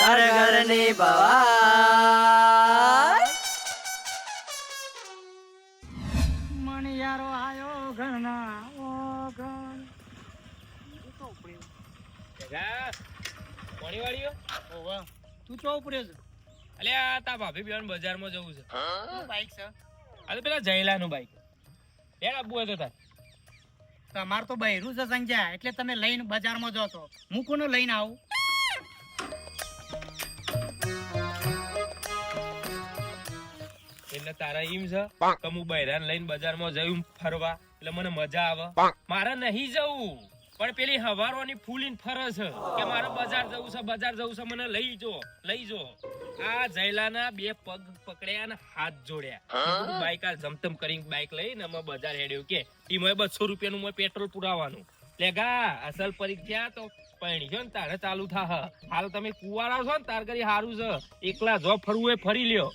ઘર ઘરની ભવાઈ. મણિયારો આયો ઘરના ઓ ઘર. વાળીઓ તું ચો ઉપડ્યો છે? અલ્યા તા ભાભી બેન બજારમાં જવું છે. બાઈક છે. આ તો પેલા જયલાનું બાઈક. બેન આબુ હોય તાર તમાર તો બૈરું છે સંજ્યા એટલે તમે લઈને બજારમાં જો છો. હું કોને લઈને આવું. એટલે તારા એમ છે કે હું બૈરાન લઈને બજારમાં જયું ફરવા. એટલે મને મજા આવે. મારે નહીં જવું. પણ પેલી હવારોની ફૂલીન ફરે છે કે મારે બજાર જવું છે બજાર જવું છે મને લઈ જો લઈ જો. આ જયલાના બે પગ પકડ્યા ને હાથ જોડ્યા. બાઈક આ જમતમ કરીને બાઈક લઈને અમે બજાર હેડ્યું કે એમાં બસો રૂપિયાનું મેં પેટ્રોલ પુરાવાનું. લે ગા અસલ પરીક્ષા તો પૈણી છો ને તારે ચાલુ થા હાલ તમે કુવારા છો ને તાર કરી સારું છે. એકલા જો ફરવું એ ફરી લ્યો.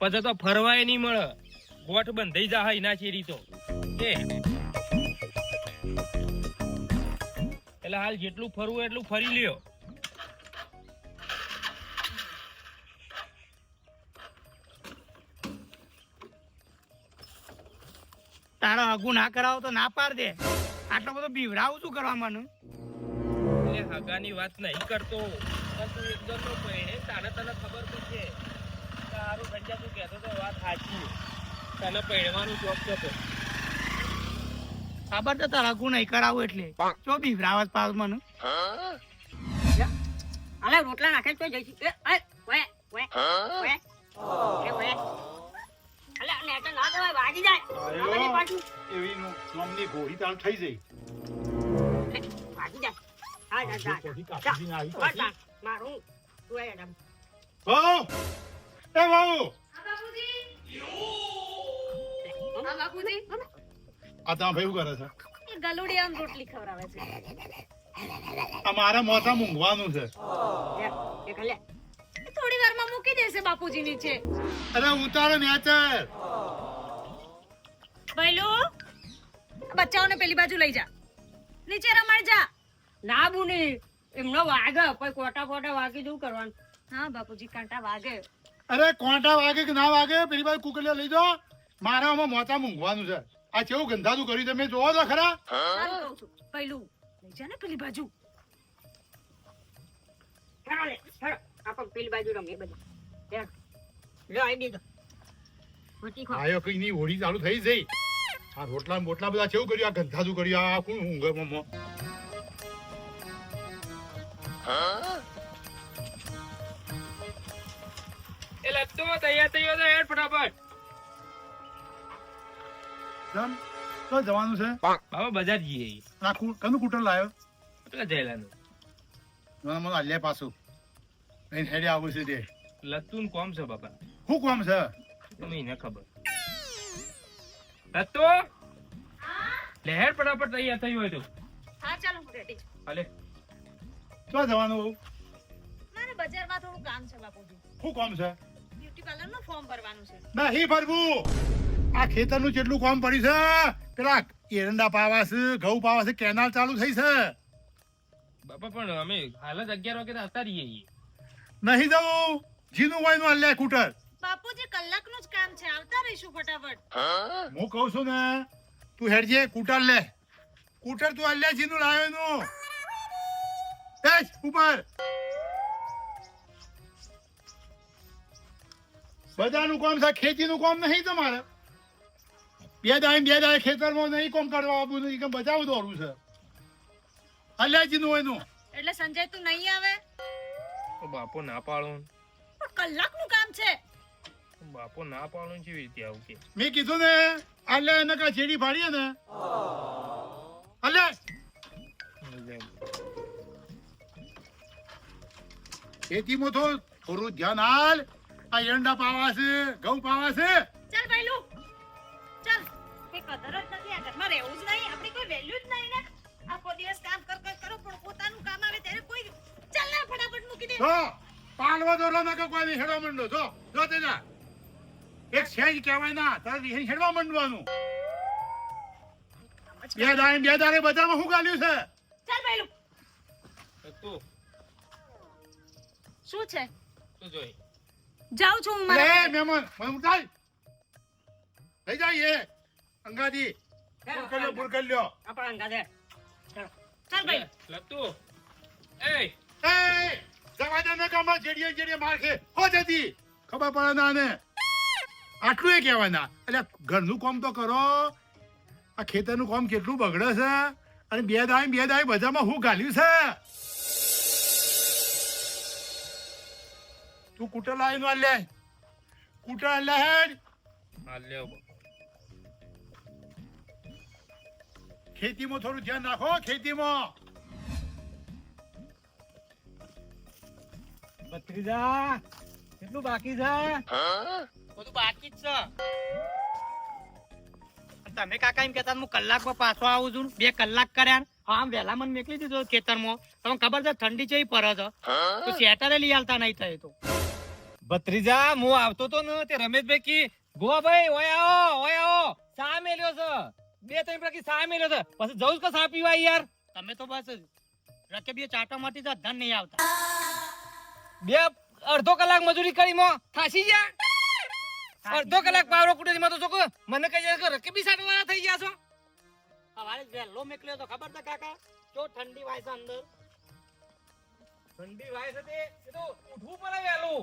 પછી તો ફરવાય નહીં મળે. ગોઠ બંધાઈ જા એના ચેરી તો. કે એટલે હાલ જેટલું ફરવું એટલું ફરી લ્યો. તારો હગુ ના કરાવો તો ના પાડ દે. આટલો બધો બીવડાવું શું કરવા મને? એટલે હગાની વાત નહીં કરતો. તું એકદમ નો પૈણે તારે તને ખબર તો છે સંજય તું કહેતો તો વાત સાચી તને પૈણવાનું ચોક તો. ખબર તો તારા ગુણ નહીં કરાવું એટલે? ચો બીવડાવત પાસ મને. અલે રોટલા નાખે તો જઈશ. એ એ ઓય ઓય ઓય ઓય અલે અલે તો ના દેવાય વાગી જાય. એવી થઈ જઈ જાય. હા જા જા. મારું તું એ! એ વહુ! હા બાપુજી આ તમારા ભાઈ કરે છે? એ ગલુડિયામાં રોટલી ખવડાવે છે. આ મારા મોઢા મૂંઘવાનું છે. એ ખલે થોડી વારમાં મૂકી દેશે બાપુજી નીચે અરે ઉતારો નેચર. ભૈલું બચ્ચાઓને પેલી બાજુ લઈ જા. નીચે રમાડ જા. ના બુની એમનો વાગે કોઈ કોટા કોટા વાગી જવું કરવાનું. હા બાપુજી કાંટા વાગે. અરે કોંટા વાગે કે ના વાગે પેલી બાજુ કુકડીઓ લઈ જાઓ. મારા આમાં મોઢા મૂંઘવાનું છે. આ કેવું ગંધાતું કર્યું તમે જોવો તો ખરા. ભૈલું લઈ જા ને પેલી બાજુ. પેલી રમીએ બધા. આયો કઈ ની હોડી ચાલુ થઈ જઈ આ રોટલા મોટલા બધા કેવું કર્યું? આ ગંધાતું કર્યું. આ કોણ ઊંઘે મમ્મો એટલે તો તૈયાર થયો તો હેડ ફટાફટ. જમ તો જવાનું છે? બાબા બજાર જઈએ આ કનું કુટર લાયો? પેલા જયલાનું. મને મને અલ્યા પાછું. લઈને હેડે આવું છે તે. લત્તુન કોમ છે બાપા શું કામ છે? તમે એને ખબર. લત્તો લે ફટાફટ તૈયાર થયું હોય તો. હા ચાલો હું રેડી હાલે તો જવાનું? બહુ મારે બજારમાં થોડું કામ છે બાપુજી. શું કામ છે? બ્યુટી પાર્લરનું ફોર્મ ભરવાનું છે. નહીં ફરવું આ ખેતરનું જેટલું કામ પડ્યું છે પેલા એરંડા પાવા છે ઘઉં પાવા છે કેનાલ ચાલુ થઈ છે. બાપા પણ અમે હાલ જ અગિયાર વાગે આવતા રહીએ છીએ. નહીં જવું. જીનું હોયનું અલ્યા કુટર. બાપુજી કલાકનું જ કામ છે આવતા રહીશું ફટાફટ. હું? કહું છું ને તું હેડજે કુટર લે. કુટર તું અલ્યા જીનું લાવ્યો નું ઉપર. બધાનું કામ છે ખેતીનું કામ નહીં તમારે. બે દાય બે દાય ખેતરમાં નહીં કામ કરવા આવવું નહીં કેમ બચાવ દોરું છે? અલ્યાજીનું હોય એટલે સંજય તું નહીં આવે? તો બાપો ના પાડો. પણ કલાકનું કામ છે. બાપો ના પાડો છે રીતે આવું કે? મેં કીધું ને અલ્યા એને કા છેડી ફાડીએ ને. અલ્યા! ખેતીમાં તો થોડું ધ્યાન હાલ આ એરંડા પાવા છે ઘઉં પાવા છે. ચાલ ભાઈલું. ચાલ. કઈ કદર જ નથી આ ઘરમાં રહેવું જ નહીં. આપણી કોઈ વેલ્યુ જ નહીં ને. આખો દિવસ કામ કર કર કરો પણ પોતાનું કામ આવે ત્યારે કોઈ ચાલ ના ફટાફટ મૂકી દે. જો પાલવા દોરવા ના કોઈ નહીં હેડવા માંડો. જો જો તેના. એક સેજ કહેવાય ના તારે વિહી હેડવા માંડવાનું. બે દાડે બે દારે બજારમાં શું ગાલ્યું છે? ચાલ ભાઈલું. તું. શું છે? તું જોઈ. જાઉં છું હું મારા મહેમાન મને ઉઠાય લઈ જાય એ. અંગાજી બુરકલ્યો બુરકલ્યો લ્યો પૂર કરી આપણા અંગાધે ચાલ. ભાઈ. લતું એ. એ જવા દે કામ જેડીએ જેડીએ મારખે હો જતી ખબર પડે ના ને આટલું એ કહેવાના. એટલે ઘરનું કામ તો કરો. આ ખેતરનું કામ કેટલું બગડે છે. અને બે દાય બે દાય બધામાં હું ગાલ્યું છે. તું कुठं लाईन આલ कुठं હા લ્યો ખેતીમાં થોડું ધ્યાન રાખો ખેતીમાં. ભત્રીજા કેટલું બાકી છે? બધું બાકી જ છે. તમે કાકા એમ કેતા હું કલાકમાં પાછો આવું છું બે કલાક કર્યા આમ વહેલા મને મેકલી દીધો ખેતરમાં. તમને ખબર છે ઠંડી છે એ છે. તો સેટરે લઈ આવતા નહીં થાય તો. ભત્રીજા હું આવતો તો ને તે રમેશભાઈ કી ગોવાભાઈ ઓય આવો ઓય આવો સા મેલ્યો છે. બે ત્રણ પ્રકી સા મેલ્યો છે. પછી જવું કે સા પીવા યાર? તમે તો બસ રકે બે ચાટા માટી જા ધન નહીં આવતા. બે અડધો કલાક મજૂરી કરી મો. થાસી જા અડધો કલાક પાવરો કુટે માં તો છોકરો મને કહી જાય કે રકે બી સાઠ વાળા થઈ ગયા છો. સવારે વહેલો મેકલ્યો તો ખબર તો કાકા? જો ઠંડી વાય છે અંદર? ઠંડી વાય છે તે. તો ઉઠવું પડે વહેલું.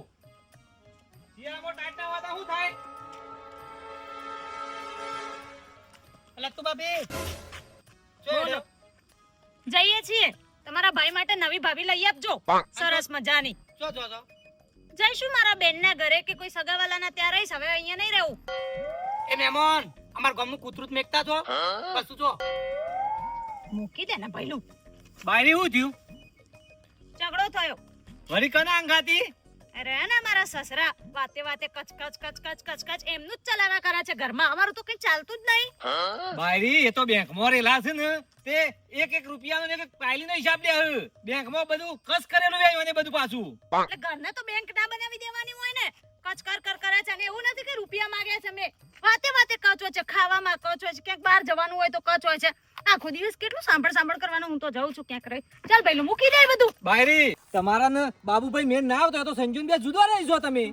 શિયાળામાં ટાટા વાતા શું થાય? એટલે બાબી બોલો. જઈએ છીએ. તમારા ભાઈ માટે નવી ભાભી લઈ આપજો. સરસ મજાની. જો જો જો. જઈશું મારા બેનના ઘરે કે કોઈ સગાવાલાના ત્યાં રહીશ? હવે અહીંયા નહીં રહેવું. એ મહેમાન અમાર ગામનું કૂતરું જ મેકતા છો? કશું જો. મૂકી દે ને ભઈલું. બાયરી શું થયું? ઝઘડો થયો. વરી કના અંગાતી? અરે મારા સસરા. વાતે વાતે કચ કચ કચ કચ કચ કચ એમનું જ ચલાવ્યા કરે છે ઘરમાં. અમારું તો કઈ ચાલતું જ નહીં. બાયરી એ તો બેંકમાં રેલા છે ને તે એક એક રૂપિયાનો નો એક પાયલી નો હિસાબ લે બેંકમાં બધું કસ કરેલું હોય અને બધું પાછું. એટલે ઘરને તો બેંક ના બનાવી દેવાની હોય કર કર કરે છે. અને એવું નથી કે રૂપિયા માંગે છે મેં. વાતે વાતે કચ હોય છે ખાવામાં કચ હોય છે ક્યાંક બહાર જવાનું હોય તો કચ હોય છે. આખો દિવસ કેટલું સાંભળ સાંભળ કરવાનું હું તો જાઉં છું ક્યાંક રહી. ચાલ ભાઈ મૂકી દે બધું. બાયરી તમારા ને બાબુભાઈ મેન ના આવતો તો સંજુન બે જુદો રહીશો તમે.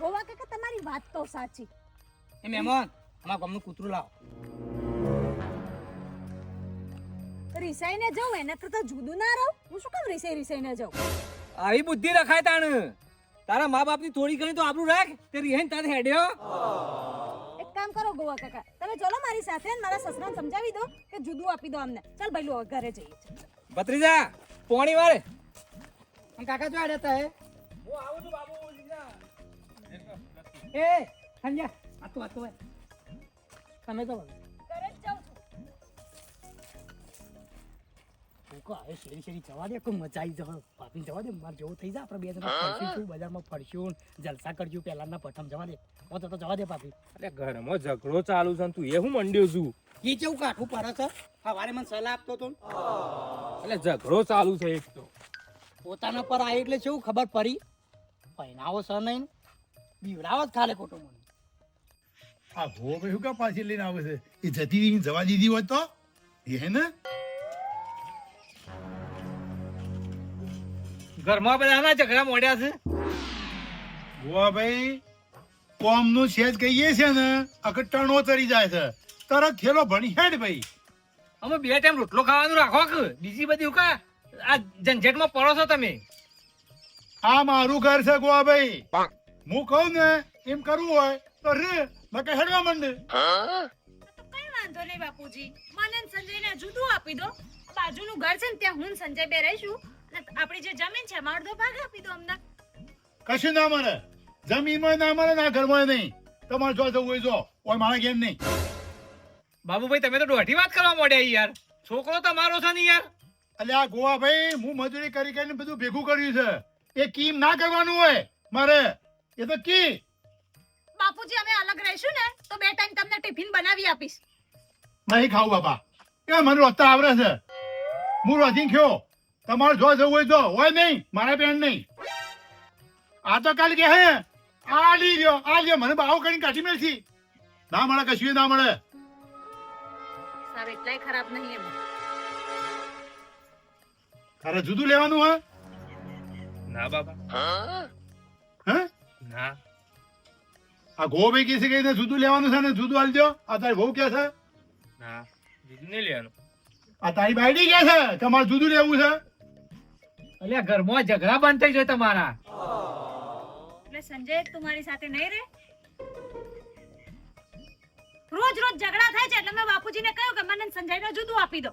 ગોવા કાકા તમારી વાત તો સાચી. એ મહેમાન અમારા ગામનું કૂતરું લાવો. રિસાઈને જાઉં એના કરતા જુદું ના રહું. હું શું કામ રિસાઈ રિસાઈને જાઉં આવી બુદ્ધિ રખાય તાણ. તારા મા બાપની થોડી ઘણી તો આબરૂ રાખ તે રિહેન તારે હેડ્યો એક કામ કરો ગોવા કાકા તમે ચલો મારી સાથે અને મારા સસરાને સમજાવી દો કે જુદું આપી દો અમને. ચાલ ભાઈ ઘરે જઈએ. ભત્રીજા પોણી વારે કાકા જો આડે હે? હું આવું છું બાબુ એ સંજય આ તો આ તો બોલો તમે તો કોકો આવે શેરી શેરી જવા દે કોઈ મજા આવી જવા ભાભી જવા દે મારે જેવું થઈ જાય આપણે બે જણા ફરશું બજારમાં ફરશું જલસા કરશું પહેલાના પઠમ જવા દે. ઓ તો જવા દે ભાભી. અરે ઘરમાં ઝઘડો ચાલુ છે તું એ હું મંડ્યો છું? એ જેવું કાઠું પડે છે? સવારે મને સલાહ આપતો તો એટલે ઝઘડો ચાલુ છે એક તો. પોતાના પર આવી એટલે કેવું ખબર પડી? પહેનાવો સર નહીં બીવડાવો જ ખાલે ખોટો મને આ હો ભાઈ શું કા પાછી લઈને આવે છે? એ જતી જવા દીધી હોય તો? એ હે ને? ઘરમાં બધાના ઝઘડા મોડ્યા છે? ગોવા ભાઈ કોમનું સેજ કહીએ છે ને અકટાણો ચડી જાય છે. તરત થેલો ભણી હેડ ભાઈ. અમે બે ટાઈમ રોટલો ખાવાનું રાખો કે? બીજી બધી કા આ ઝંઝટમાં પડો છો તમે? આ મારું ઘર છે ગોવા ભાઈ. હું કહું ને એમ કરવું હોય તો રે નકે હેડવા માંડે. વાંધો નહીં બાપુજી. મને ને સંજયને જુદું આપી દો. બાજુનું ઘર છે ને ત્યાં હું સંજય બે રહીશું. આપણી જે જમીન છે માર તો ભાગ આપી દો અમને. કશું ના મળે. જમીનમાં ના મળે ના ઘરમાં નહીં. તમારે જો જવું હોય જો. કોઈ મારા કેમ નહીં. બાબુભાઈ તમે તો દોઢી વાત કરવા મોડ્યા યાર. છોકરો તમારો છે ને યાર. એટલે આ ગોવા ભાઈ હું મજૂરી કરી કરીને બધું ભેગું કર્યું છે. એ કીમ ના કરવાનું હોય મારે. એ તો કી. બાપુજી અમે અલગ રહીશું ને તો બે ટાઈમ તમને ટિફિન બનાવી આપીશ. નહીં ખાવું બાપા. એ મને રોતા આવડે છે. હું રોજી ખયો તમારે જો જવું હોય જો. હોય નહીં. મારા બેન નહીં. આ તો કાલ કે હે. આ લઈ ગયો આ લ્યો. મને બાવો કરીને કાઢી મેળથી ના મળે કશું ના મળે. સાહેબ એટલાય ખરાબ નહીં એમ. તારે જુદું લેવાનું હા? ના હા હે? ના. આ ગોભાઈ કે છે કે એને જુદું લેવાનું છે ને જુદું આલજો આ તારી બહુ કે છે? ના. જુદું નહીં લેવાનું. આ તારી બાયડી કે છે? તમારે જુદું લેવું છે? અલ્યા ઘરમાં ઝઘડા બંધ થઈ જાય તમારા. એટલે સંજય તું મારી સાથે નહીં રહે રોજ રોજ ઝઘડા થાય છે એટલે મેં બાપુજીને કહ્યું કે મને સંજયને જુદું આપી દો.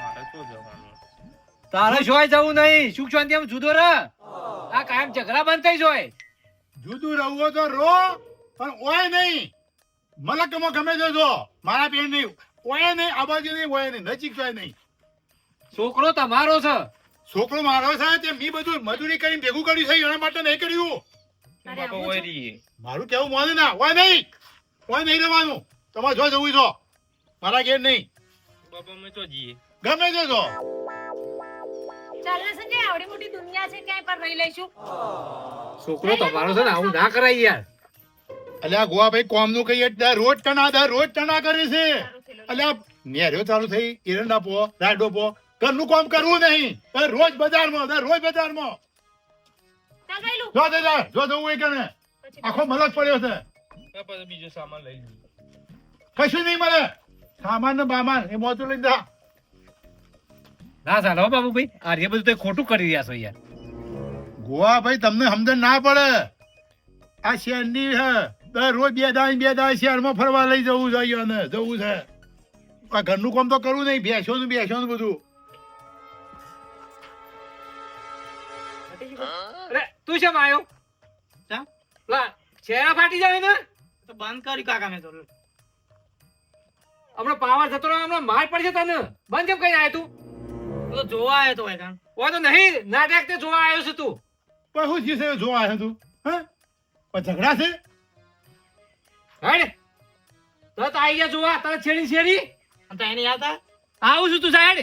મારે શું જવાનું? તારે શોય જવું નહીં. સુખ શાંતિ આમ જુદો રહ. આ કાયમ ઝઘડા બંધ થઈ જોય. જુદું રહું તો રો પણ ઓય નહીં. મલકમાં ગમે જજો જો. મારા પેન નહીં ઓય નહીં આબાજી નહીં ઓય નહીં નજીક જોય નહીં. છોકરો તમારો છે. છોકરો મારો છે તે મી બધું મજૂરી કરીને ભેગું કર્યું છે એના માટે નહીં કર્યું. મારું કેવું માને ના હોય નહીં. હોય નહીં રહેવાનું. તમારે જો જવું છો. મારા ઘેર નહીં. બાપા અમે તો જઈએ. ગમે તે જો. ચાલ સંજય આવડી મોટી દુનિયા છે ક્યાંય પણ રહી લઈશું. છોકરો તમારો છે ને આવું ના કરાય યાર. અલ્યા ગોવા ભાઈ કોમનું કહીએ દર રોજ ટણા દર રોજ ટણા કરે છે. અલ્યા નેર્યો ચાલુ થઈ એરંડા પો રાડો પો. ઘરનું કામ કરવું નહીં. રોજ બજારમાં રોજ બજારમાં. જો દે જા, જો જવું હોય કે આખો મલક પડ્યો છે. તો બીજો સામાન લઈ કશું નહીં મળે. સામાન ને બામાન એ મોતું લઈ જા. ના ચાલો હો બાબુભાઈ. આ રે બધું તો ખોટું કરી રહ્યા છો યાર. ગોવા ભાઈ તમને સમજણ ના પડે. આ શહેરની હે દર રોજ બે દાય બે દાય શહેરમાં ફરવા લઈ જવું જોઈએ અને જવું છે. આ ઘરનું કામ તો કરવું નહીં બેસવાનું બેસવાનું બધું. અરે તું શેમ આવ્યો ચા? લા ચહેરા ફાટી જાય ને? તો બંધ કરી કાકા મેં તો. હમણાં પાવર જતો રહ્યો હમણાં માર પડશે તને. બંધ કેમ કઈ આવ્યો તું? તો જોવા આવ્યો તો ભાઈ ઓ તો નહીં નાટક તે જોવા આવ્યો છે તું. પણ હું જીસે જોવા આવ્યો તું? હે? પણ ઝઘડા છે? હેડ. તો આવી ગયા જોવા તને છેડી છેડી. અને તો એને યાદ આવું છું તું સાહેબ.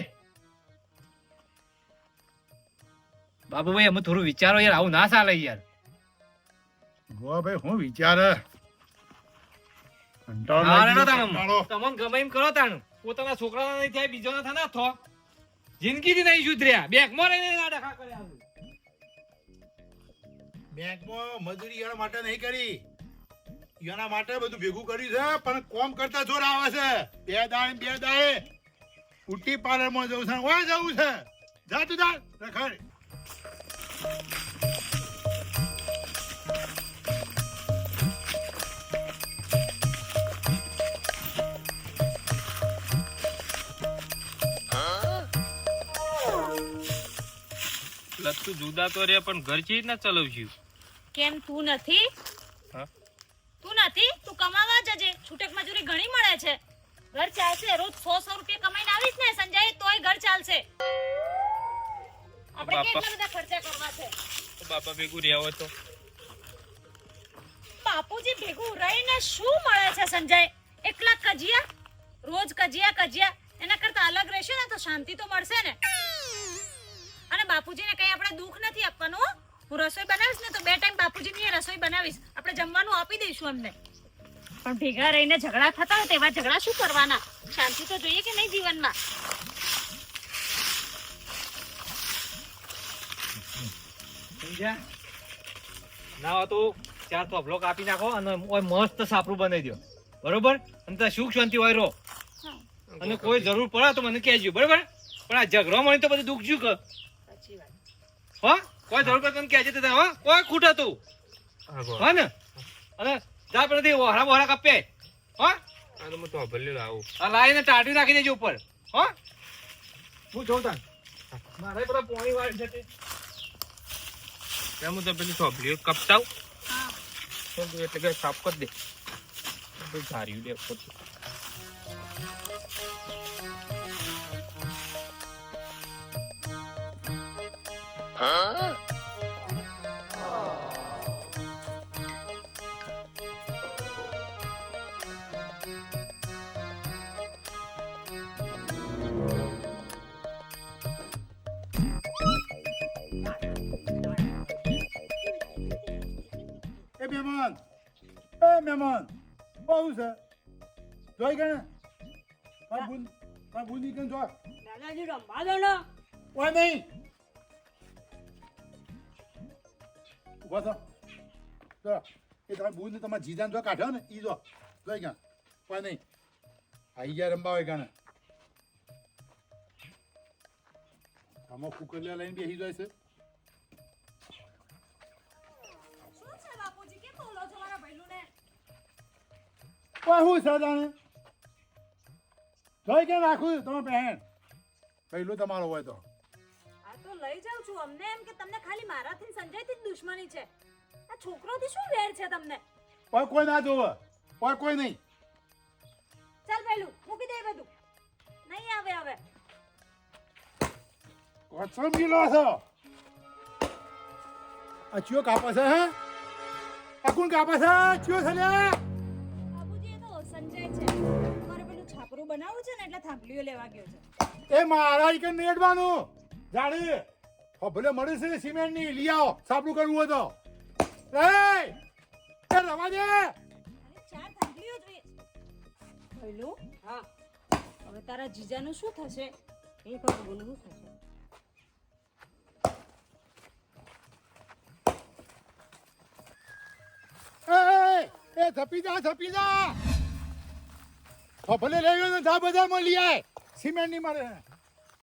બાબુભાઈ અમે થોડું વિચારો યાર આવું ના ચાલે યાર. ગોવા ભાઈ હું વિચારે. તમને ગમે એમ કરો તાણ. પોતાના છોકરાના નહીં થાય થો. જિંદગીથી નહીં સુધર્યા. બેંકમાં રહીને ના ડખા કર્યા બેંકમાં મજૂરી એના માટે નહીં કરી. એના માટે બધું ભેગું કર્યું છે પણ કોમ કરતા જોર આવે છે. બે દાણ બે દાણે ઉટી પાર્લરમાં જવું છે ઓય જવું છે. જા તું જા રખડ. લત્તુ જુદા તો રે પણ ઘર ચીજ ના ચલાવશું કેમ તું નથી? તું નથી? તું કમાવા જજે. છૂટક મજૂરી ઘણી મળે છે. ઘર ચાલશે રોજ સો સો રૂપિયા કમાઈને આવીશ ને સંજય તોય ઘર ચાલશે. બાપા. ભેગું તો. બાપુજી ભેગું રહીને શું મળે છે સંજય? એકલા કજિયા? રોજ કજિયા કજિયા. એના કરતા અલગ રહેશે ને તો શાંતિ તો મળશે ને. અને બાપુજીને કઈ આપણે દુઃખ નથી આપવાનું હું. રસોઈ બનાવીશ ને તો બે ટાઈમ બાપુજીની રસોઈ બનાવીશ. આપણે જમવાનું આપી દઈશું અમને. પણ ભેગા રહીને ઝઘડા થતા હોય તેવા ઝઘડા શું કરવાના? શાંતિ તો જોઈએ કે નહીં જીવનમાં? સમજ્યા ના હોય તો ચાર થોભલો નાખો અને ઓય મસ્ત સાપરું બનાવી દો બરોબર? અને ત્યાં સુખ શાંતિ હોય રહો. અને કોઈ જરૂર પડે તો મને કહેજો બરોબર? પણ આ ઝઘડો મળી તો બધું દુઃખ જ્યું કે સાચી હો? કોઈ જરૂર પડે તો કહેજે તો હો? કોઈ ખૂટ હતું હો ને? અને જા પેલાથી વહરા વહરા કાપે હો? આ તો હું તો ભલે લાવું આ લાઈને ટાટી નાખી દેજો ઉપર. હો? હું જોઉં તાન. મારે બધા પોણી વાળી જતી હું તો પેલી થોભલીઓ કપતાવ એટલે કે સાફ કરી દે. બધું ધાર્યું દે પછી એ મહેમાન એ મહેમાન બહુ છે જોઈ કાં બુન કાં બુની કેમ જો દાદાજી રમવા દો ને ઓય નહીં ઊભા થો જો એ તમે બુધ ને તમારા જીજાને જો કાઢ્યો ને ઈ જો જોઈ ગયા ઓય નહીં આઈ ગયા રમવા હોય ગાને આમાં કુકરિયા લઈને બેસી જાય છે હું છે જાણે જોઈ કે રાખું તમે પહેણ? પહેલું તમારો હોય તો. આ તો લઈ જાઉં છું. અમને એમ કે તમને ખાલી મારાથી સંજયથી જ દુશ્મની છે. આ છોકરોથી શું વેર છે તમને? ઓય કોઈ ના જોવે ઓય કોઈ નહીં. ચાલ પહેલું મૂકી દે બધું. નહીં આવે હવે. કોચમ ગીલો છો? આ ચિયો કાપા છે હે? આ કોણ કાપા છે? ચિયો છે લે બનાવવું છે ને એટલે થાંભલીઓ લેવા ગયો છે. એ મારા ઈકન નેડવાનું? જાડી હો ભલે મળે છે સિમેન્ટની લઈ આવો સાબુ કરવું હોય તો. એ એ રવા દે! ચાર થાંભલીઓ જોઈએ પહેલું હા. હવે તારા જીજાનું શું થશે? એ ખબર બોલું શું થશે? એ થપી ધપી જા ધપી જા! ભલે લઈ ગયો ને જા બજારમાં લઈ આય. સિમેન્ટની મારે